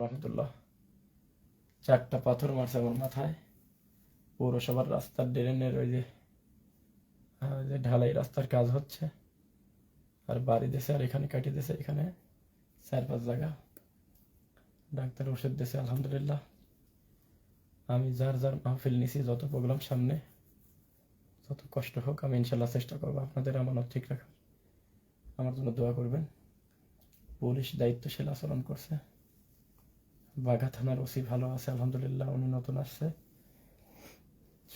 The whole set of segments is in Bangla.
রহমতুল্লাহ। চারটা পাথর মারছে আমার মাথায়। পৌরসভার রাস্তার ড্রেনের ওই যে যে ঢালাই রাস্তার কাজ হচ্ছে। আর বাড়ি দেশে আর এখানে কাটি দেশে এখানে চার পাঁচ জায়গা। ডাক্তার ওষুধ দিয়েছে আলহামদুলিল্লাহ। আমি যার যার মাহফিল নিছি, যত প্রোগ্রাম সামনে, যত কষ্ট হোক, আমি ইনশাল্লাহ চেষ্টা করব আপনাদের আমানত ঠিক রাখার। আমার জন্য দোয়া করবেন। পুলিশ দায়িত্বশীল আচরণ করছে। বাঘা থানার ওসি ভালো আছে, আলহামদুলিল্লাহ, উনি নতুন আসছে।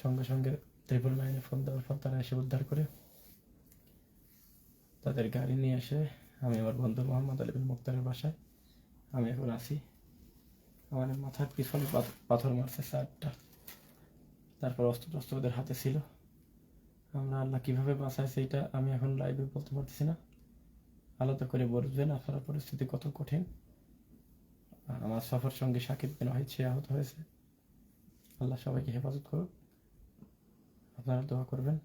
সঙ্গে সঙ্গে ট্রিপল নাইনে ফোন দেওয়ার পর তারা এসে উদ্ধার করে তাদের গাড়ি নিয়ে এসে আমি আমার বন্ধু মোহাম্মদ আলী মুক্তারের বাসায়। আমি এখন আসি আমার মাথার পিছনে পাথ- পাথর মারছে চারটা। তারপর অস্ত্র টস্ত্র ওদের হাতে ছিল। আমরা আল্লাহ কীভাবে বাঁচাইছে এটা আমি এখন লাইভে বলতে পারতেছি না। আলাদা করে বলবেন, আপনার পরিস্থিতি কত কঠিন। আর আমার সফর সঙ্গে সাকিব বিন ওয়াহিদ, সে আহত হয়েছে। আল্লাহ সবাইকে হেফাজত করুক। আপনারা দোয়া করবেন।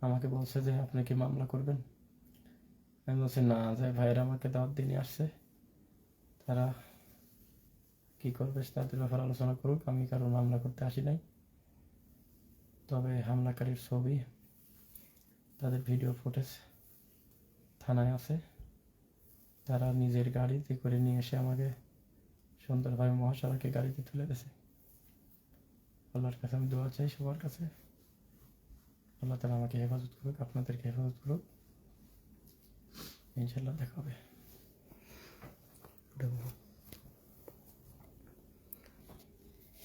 আমাকে বলছে যে, আপনি কি মামলা করবেন? আমি বলছি, না, যে ভাইয়েরা আমাকে দাওয়াত দিয়ে নিয়ে আসছে। তারা কি করবে তাদের ব্যাপারে আলোচনা করুক। আমি কারও মামলা করতে আসি নাই। তবে হামলাকারীর ছবি, তাদের ভিডিও ফুটেজ থানায় আছে। তারা নিজের গাড়িতে করে নিয়ে এসে আমাকে সুন্দরভাবে মহাসড়কে গাড়িতে তুলে দিয়েছে। আল্লাহর কাছে আমি দোয়া চাই সবার কাছে। আল্লাহ তালা আমাকে হেফাজত করুক, আপনাদেরকে হেফাজত করুক। ইনশাল্লাহ দেখা হবে।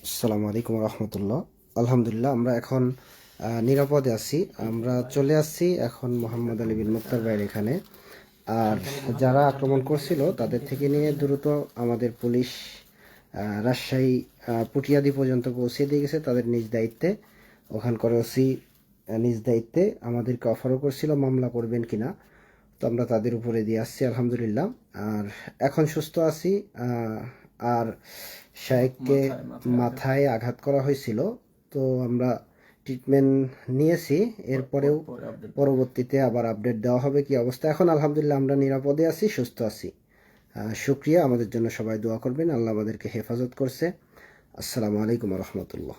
আসসালামু আলাইকুম রহমতুল্লাহ। আলহামদুলিল্লাহ, আমরা এখন নিরাপদে আছি। আমরা চলে আসছি এখন মোহাম্মদ আলী বিন মুক্তার ভাইয়ের এখানে। আর যারা আক্রমণ করছিল তাদের থেকে নিয়ে দ্রুত আমাদের পুলিশ রাজশাহী পুটিয়াদি পর্যন্ত পৌঁছে দিয়ে গেছে। তাদের নিজ দায়িত্বে ওখানকার ওসি নিজ দায়িত্বে আমাদেরকে অফারও করছিল মামলা করবেন কিনা। তো আমরা তাদের উপরে দিয়ে আসছি আলহামদুলিল্লাহ। আর এখন সুস্থ আছি আর শায়েককে মাথায় আঘাত করা হয়েছিল। তো আমরা ট্রিটমেন্ট নিয়েছি এরপরেও পরবর্তীতে আবার আপডেট দেওয়া হবে কি অবস্থা। এখন আলহামদুলিল্লাহ আমরা নিরাপদে আছি সুস্থ আছি। শুক্রিয়া আমাদের জন্য সবাই দোয়া করবেন আল্লাহ আমাদেরকে হেফাজত করছে। আসসালামু আলাইকুম রহমতুল্লাহ।